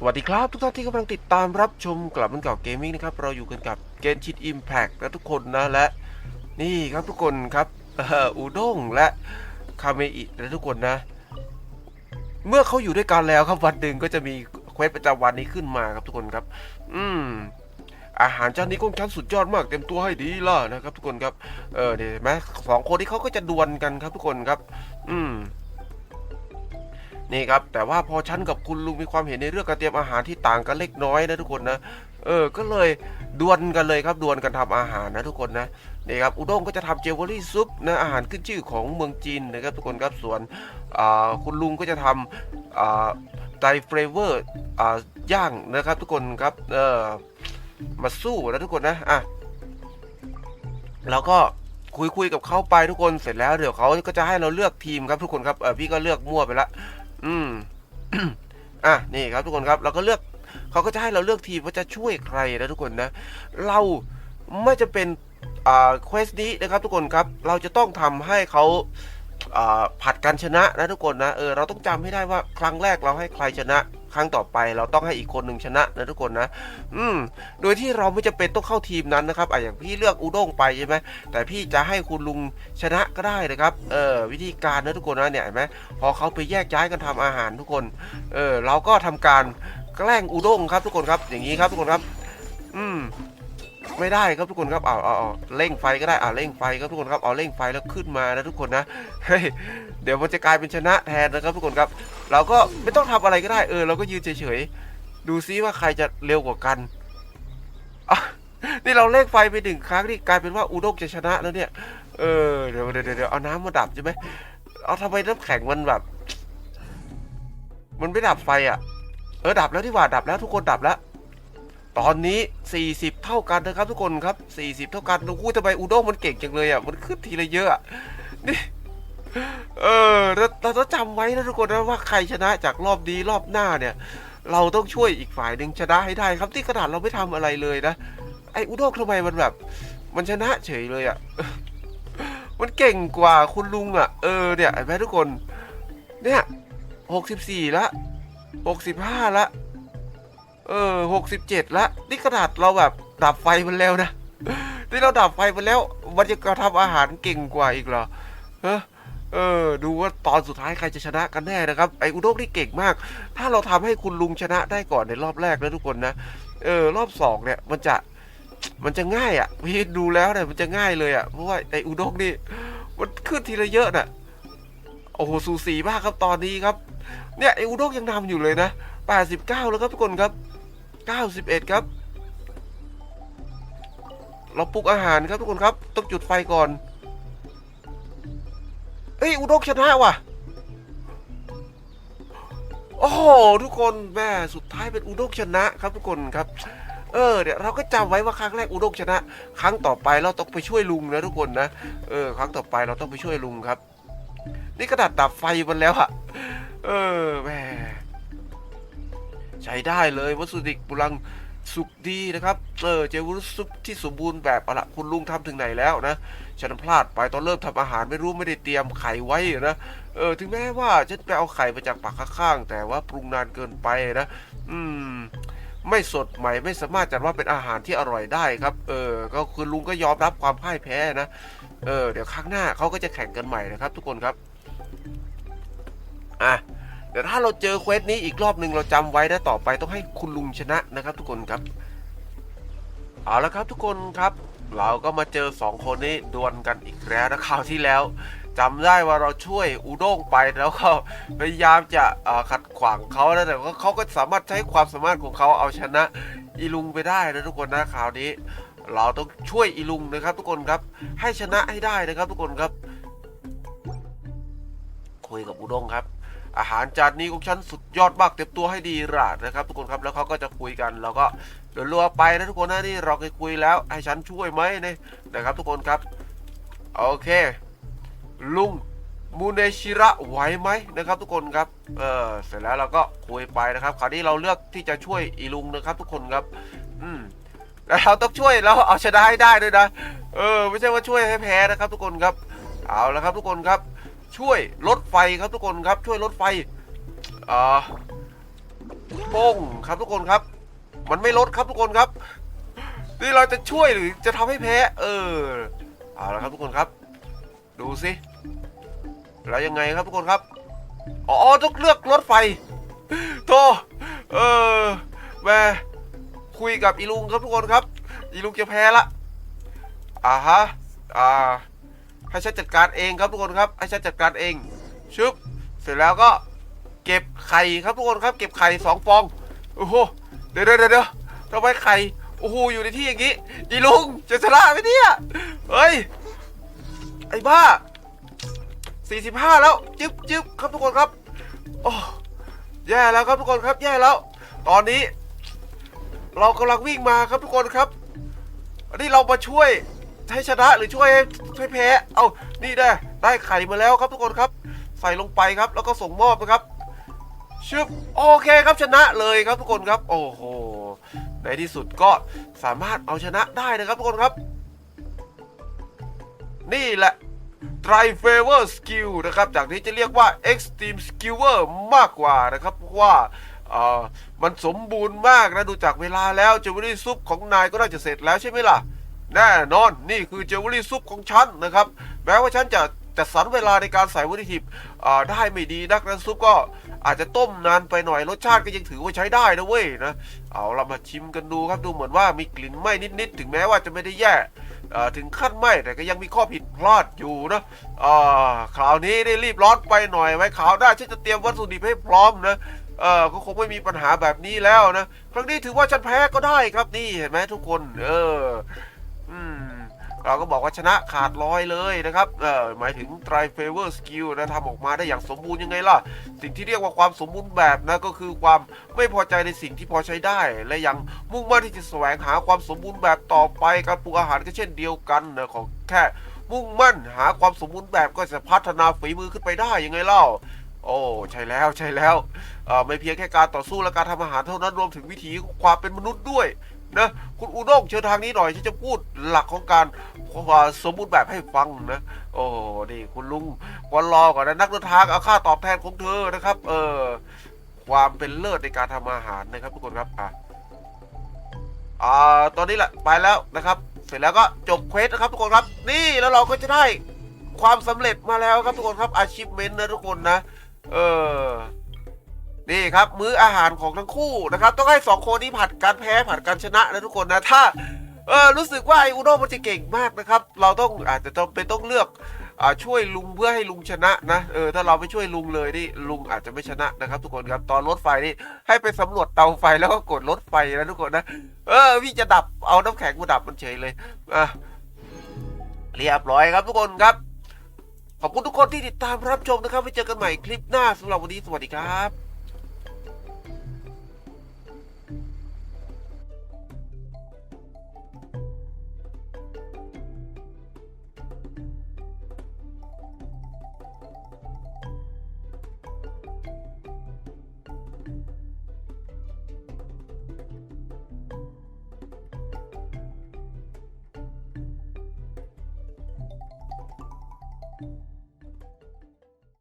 สวัสดีครับ ทุกท่านที่กำลังติดตามรับชมกลับมันเก่าเกมมิ่งนะครับ เราอยู่กันกับเกนชิดอิมแพกและทุกคนนะและ นี่ครับทุกคนครับอ,อูด้งและคาเมอิและทุกคนนะ เมื่อเขาอยู่ด้วยกันแล้วครับวันหนึ่งก็จะมีเควสประจำวันนี้ขึ้นมาครับทุกคนครับ อืมอาหารจานนี้ของฉันสุดยอดมากเต็มตัวให้ดีล่ะนะครับ ทุกคนครับเออเนี่ยเห็นไหมสองคนที่เขาก็จะดวลกันครับทุกคนครับ อืม นี่ครับแต่ว่าพอฉันกับคุณลุงมีความเห็นในเรื่องการเตรียมอาหารที่ต่างกันเล็กน้อยนะทุกคนนะเออก็เลยดวลกันเลยครับดวลกันทำอาหารนะทุกคนนะนี่ครับอุด้งก็จะทำเจวเวอรี่ซุปนะอาหารขึ้นชื่อของเมืองจีนนะครับทุกคนครับส่วนคุณลุงก็จะทำไดเฟรเวอร์ย่างนะครับทุกคนครับเออมาสู้นะทุกคนนะอะแล้วก็คุยคุยกับเขาไปทุกคนเสร็จแล้วเดี๋ยวเขาก็จะให้เราเลือกทีมครับทุกคนครับเออพี่ก็เลือกมั่วไปละ อืม อะนี่ครับทุกคนครับ เราก็เลือกเขาก็จะให้เราเลือกทีมว่าจะช่วยใครนะทุกคนนะ เราไม่จะเป็นอ่าเควสนี้นะครับ ทุกคนครับ เราจะต้องทำให้เขาอ่าผัดกันชนะนะทุกคนนะเออเราต้องจำให้ได้ว่าครั้งแรกเราให้ใครชนะ ครั้งต่อไปเราต้องให้อีกคนหนึ่งชนะนะทุกคนนะ อืม โดยที่เราไม่จำเป็นต้องเข้าทีมนั้นนะครับอะอย่างพี่เลือกอูด้งไปใช่ไหมแต่พี่จะให้คุณลุงชนะก็ได้นะครับ เออวิธีการนะทุกคนนะเนี่ยเห็นไหมพอเขาไปแยกย้ายกันทำอาหารทุกคน เออเราก็ทำการแกล้งอูด้งครับทุกคนครับ อย่างนี้ครับทุกคนครับ อืม ไม่ได้ครับทุกคนครับเอาเอาเอาเร่งไฟก็ได้อ่าเร่งไฟครับทุกคนครับเอาเร่งไฟแล้วขึ้นมานะทุกคนนะเฮ้ยเดี๋ยวมันจะกลายเป็นชนะแทนนะครับทุกคนครับ เราก็ไม่ต้องทำอะไรก็ได้เออเราก็ยืนเฉยๆดูซิว่าใครจะเร็วกว่ากันอะนี่เราเร่งไฟไปหนึ่งครั้งนี่กลายเป็นว่าอูด้งจะชนะแล้วเนี่ย เออเดี๋ยวเดี๋ยวเดี๋ยวเอาน้ำมาดับใช่ไหมเอาทำไมน้ำแข็งมันแบบ มันไม่ดับไฟอะ เออดับแล้วที่ว่าดับแล้วทุกคนดับแล้ว ตอนนี้ 40 เท่ากันนะครับทุกคนครับ 40 เท่ากันโอ้โหทำไมอูด้งมันเก่งจังเลยอะมันขึ้นทีละเยอะนี่เออเราต้องจำไว้นะทุกคนนะว่าใครชนะจากรอบนี้รอบหน้าเนี่ย เราต้องช่วยอีกฝ่ายหนึ่งชนะให้ได้ครับที่ขนาดเราไม่ทำอะไรเลยนะไอ้อูด้งทำไมมันแบบ มันชนะเฉยเลยอะมันเก่งกว่าคุณลุงอะ เออเนี่ยเห็นไหมทุกคน เนี่ย64ละ65ละ เออหกสิบเจ็ดละนี่ขนาดเราแบบดับไฟมันแล้วนะนี่เราดับไฟมันแล้ว มันจะกระทำอาหารเก่งกว่าอีกเหรอเออเออ ดูว่าตอนสุดท้ายใครจะชนะกันแน่นะครับ ไอ้อุด้งนี่เก่งมาก ถ้าเราทำให้คุณลุงชนะได้ก่อนในรอบแรกนะทุกคนนะ เออ รอบสองเนี่ยมันจะ มันจะง่ายอะ พี่ดูแล้วเนี่ยมันจะง่ายเลยอะ เพราะว่าไอ้อุด้งนี่ มันขึ้นทีละเยอะน่ะ โอ้โห สูสีมากครับตอนนี้ครับ เนี่ยไอ้อุด้งยังนำอยู่เลยนะ89แล้วครับทุกคนครับ 91 ครับ เราปลุกอาหารครับทุกคนครับ ต้องจุดไฟก่อน เอ้ยอุด้งชนะว่ะ โอ้โหทุกคนแม่สุดท้ายเป็นอุด้งชนะครับทุกคนครับ เออเดี๋ยวเราก็จำไว้ว่าครั้งแรกอุด้งชนะ ครั้งต่อไปเราต้องไปช่วยลุงนะทุกคนนะเออครั้งต่อไปเราต้องไปช่วยลุงครับ นี่กระดาษดับไฟมันแล้วอะเออแม่ ใช้ได้เลยวัตถุดิบกำลังสุกดีนะครับเออเจวุ้นซุปที่สมบูรณ์แบบอาละคุณลุงทำถึงไหนแล้วนะ ฉันพลาดไปตอนเริ่มทำอาหารไม่รู้ไม่ได้เตรียมไข่ไว้นะ เออถึงแม้ว่าฉันไปเอาไข่มาจากปากข้างๆ แต่ว่าปรุงนานเกินไปนะ อืม ไม่สดใหม่ไม่สามารถจัดว่าเป็นอาหารที่อร่อยได้ครับ เออ ก็คือลุงก็ยอมรับความพ่ายแพ้นะ เออ เดี๋ยวครั้งหน้าเขาก็จะแข่งกันใหม่นะครับ ทุกคนครับ อะ เดี๋ยวถ้าเราเจอเควสนี้อีกรอบหนึ่งเราจำไว้นะต่อไปต้องให้คุณลุงชนะนะครับ ทุกคนครับ เอาละครับทุกคนครับ เราก็มาเจอสองคนนี้ดวลกันอีกแล้วนะคราวที่แล้วจำได้ว่าเราช่วยอุด้งไปแล้วก็พยายามจะขัดขวางเขานะแต่เขาก็สามารถใช้ความสามารถของเขาเอาชนะอีลุงไปได้นะทุกคนนะคราวนี้เราต้องช่วยอีลุงนะครับ ทุกคนครับให้ชนะให้ได้นะครับ ทุกคนครับ คุยกับอุด้งครับ อาหารจานนี้ของฉันสุดยอดมากเต็มตัวให้ดีล่ะนะครับ ทุกคนครับแล้วเขาก็จะคุยกันแล้วก็เดินรัวไปนะทุกคนนะนี่เราเคยคุยแล้วให้ฉันช่วยไหมเนี่ยนะครับ ทุกคนครับโอเคลุงมูเนชิระไหวไหมนะครับ ทุกคนครับ เออเสร็จแล้วเราก็คุยไปนะครับคราวนี้เราเลือกที่จะช่วยอีลุงนะครับ ทุกคนครับ อืมแล้วเราต้องช่วยแล้วเอาชนะให้ได้ด้วยนะ เออ ไม่ใช่ว่าช่วยให้แพ้นะครับ ทุกคนครับ เอาแล้วครับทุกคนครับ ช่วยลดไฟครับทุกคนครับ ช่วยลดไฟอ่าโป้งครับทุกคนครับ มันไม่ลดครับทุกคนครับนี่เราจะช่วยหรือจะทำให้แพ้ เออเอาละครับทุกคนครับ ดูสิแล้วยังไงครับทุกคนครับอ๋อต้องเลือกรถไฟโทเออแม่คุยกับอีลุงครับทุกคนครับ อีลุงจะแพ้ละอ่าฮะอ่า ให้ฉันจัดการเองครับทุกคนครับให้ฉันจัดการเองชึบเสร็จแล้วก็เก็บไข่ครับทุกคนครับ เก็บไข่สองฟองโอ้โหเดี๋ยวเดี๋ยวเดี๋ยวทำไมไข่โอ้โหอยู่ในที่อย่างนี้อีลุงจะชนะไหมเนี่ยเฮ้ยไอ้บ้า45แล้วจึ๊บจึ๊บครับทุกคนครับโอ้แย่แล้วครับทุกคนครับแย่แล้ว ตอนนี้ เรากำลังวิ่งมาครับทุกคนครับอันนี้เรามาช่วย ให้ชนะหรือช่วยให้ให้แพ้ เอานี่ได้ได้ไข่มาแล้วครับทุกคนครับ ใส่ลงไปครับ แล้วก็ส่งมอบนะครับชึบโอเคครับชนะเลยครับทุกคนครับ โอ้โหในที่สุดก็สามารถเอาชนะได้นะครับทุกคนครับ นี่แหละ Try Favor Skill นะครับ จากนี้จะเรียกว่า Extreme Skiller มากกว่านะครับ เพราะว่าเออมันสมบูรณ์มากนะ ดูจากเวลาแล้วเจว e รี่ซุปของนายก็น่าจะเสร็จแล้วใช่ไหมล่ะ แน่นอนนี่คือเจว e รี่ซุปของฉันนะครับ แม้ว่าฉันจะจัดสรรเวลาในการใส่วัตถุดิบอ่อได้ไม่ดีนักนะซุปก็อาจจะต้มนานไปหน่อยรสชาติก็ยังถือว่าใช้ได้นะเว้ยนะเอาเรามาชิมกันดูครับดูเหมือนว่ามีกลิ่นไหม้นิดๆถึงแม้ว่าจะไม่ได้แย่อ่อถึงขั้นไหม่แต่ก็ยังมีข้อผิดพลาดอยู่นะอ่าคราวนี้ได้รีบร้อนไปหน่อยไว้ขาวหน้าฉันจะเตรียมวัตถุดิบให้พร้อมนะเออก็คงไม่มีปัญหาแบบนี้แล้วนะ ครั้งนี้ถือว่าฉันแพ้ก็ได้ครับนี่เห็นไหมทุกคน เออ เราก็บอกว่าชนะขาดร้อยเลยนะครับเออหมายถึง Try Favor Skill นะทำออกมาได้อย่างสมบูรณ์ยังไงล่ะ สิ่งที่เรียกว่าความสมบูรณ์แบบนะก็คือความไม่พอใจในสิ่งที่พอใช้ได้ และยังมุ่งมั่นที่จะแสวงหาความสมบูรณ์แบบต่อไปการปรุงอาหารก็เช่นเดียวกันนะของแค่มุ่งมั่นหาความสมบูรณ์แบบก็จะพัฒนาฝีมือขึ้นไปได้ยังไงเล่า โอ้ใช่แล้วใช่แล้วเอ่อไม่เพียงแค่การต่อสู้และการทำอาหารเท่านั้นรวมถึงวิถีความเป็นมนุษย์ด้วยนะคุณอูด้งเชิญทางนี้หน่อยที่จะพูดหลักของการ ความสมบูรณ์แบบให้ฟังนะ โอ้นี่คุณลุงวันรอก่อนนะนักเดินทางเอาค่าตอบแทนของเธอนะครับ เออ ความเป็นเลิศในการทำอาหารนะครับทุกคนครับอะอ่าตอนนี้แหละไปแล้วนะครับ เสร็จแล้วก็จบเควสนะครับทุกคนครับ นี่แล้วเราก็จะได้ความสำเร็จมาแล้วครับทุกคนครับ achievement นะทุกคนนะ เออนี่ครับ มื้ออาหารของทั้งคู่นะครับ ต้องให้สองคนนี้ผัดการแพ้ผัดการชนะนะทุกคนนะถ้า เออรู้สึกว่าไออุด้งมันจะเก่งมากนะครับ เราต้องอาจจะจำเป็นต้องเลือกอ่าช่วยลุงเพื่อให้ลุงชนะนะเออถ้าเราไม่ช่วยลุงเลยนี่ลุงอาจจะไม่ชนะนะครับทุกคนครับตอนรถไฟนี่ให้ไปสำรวจเตาไฟแล้วก็กดรถไฟนะทุกคนนะเออพี่จะดับเอาน้ำแข็งมาดับมันเฉยเลยอะเรียบร้อยครับทุกคนครับ ขอบคุณทุกคนที่ติดตามรับชมนะครับไว้เจอกันใหม่คลิปหน้าสำหรับวันนี้สวัสดีครับ